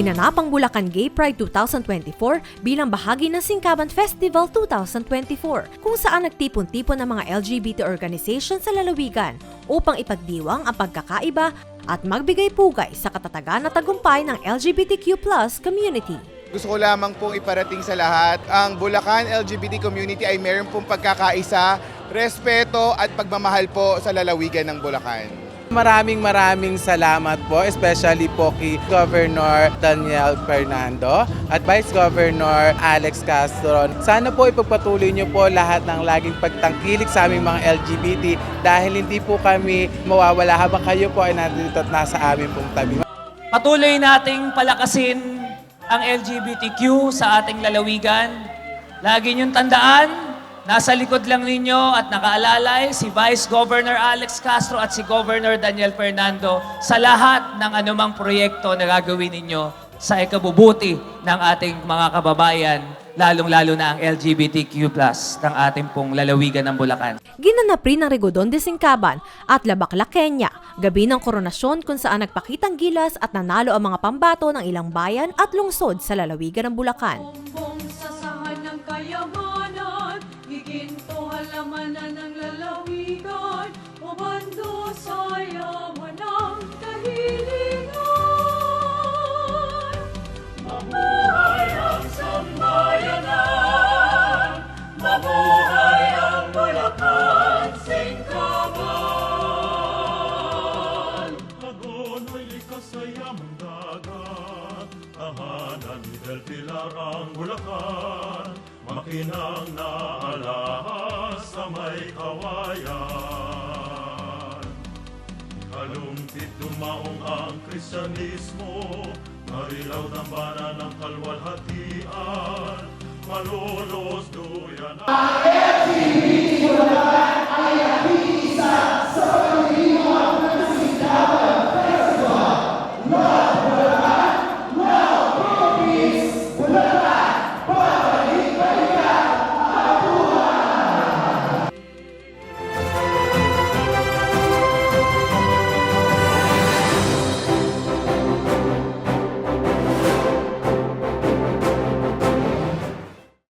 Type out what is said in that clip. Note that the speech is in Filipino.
Ginanap ang Bulacan Gay Pride 2024 bilang bahagi ng Singkaban Festival 2024 kung saan nagtipon-tipon ang mga LGBT organization sa lalawigan upang ipagdiwang ang pagkakaiba at magbigay pugay sa katatagan at tagumpay ng LGBTQ community. Gusto ko lamang pong iparating sa lahat, ang Bulacan LGBT community ay meron pong pagkakaisa, respeto at pagmamahal po sa lalawigan ng Bulacan. Maraming maraming salamat po, especially po kay Governor Daniel Fernando at Vice Governor Alex Castro. Sana po ipagpatuloy niyo po lahat ng laging pagtangkilik sa aming mga LGBT dahil hindi po kami mawawala habang kayo po ay nandito at nasa amin pong tabi. Patuloy nating palakasin ang LGBTQ sa ating lalawigan. Lagi niyong tandaan, nasa likod lang ninyo at nakaalalay si Vice Governor Alex Castro at si Governor Daniel Fernando sa lahat ng anumang proyekto na gagawin ninyo sa ikabubuti ng ating mga kababayan, lalong-lalo na ang LGBTQ+, ng ating pong lalawigan ng Bulacan. Ginanap rin ng Rigodon de Singkaban at Labacla, Kenya, gabi ng koronasyon kung saan nagpakitang gilas at nanalo ang mga pambato ng ilang bayan at lungsod sa lalawigan ng Bulacan. Giginto halamanan ng lalawigan, o bando sa yaman ng kahilingan. Mabuhay ang sambayanan, mabuhay ang Bulacan, Singkaban. Agono'y likas sa yamang dagat Tahanan ni Del Pilar ang Bulacan Makinang naalahas sa may kawayan. Kalumpit dumaong ang Kristyanismo Marilaw dambana ng kalwalhatian. Malolos duyan. ang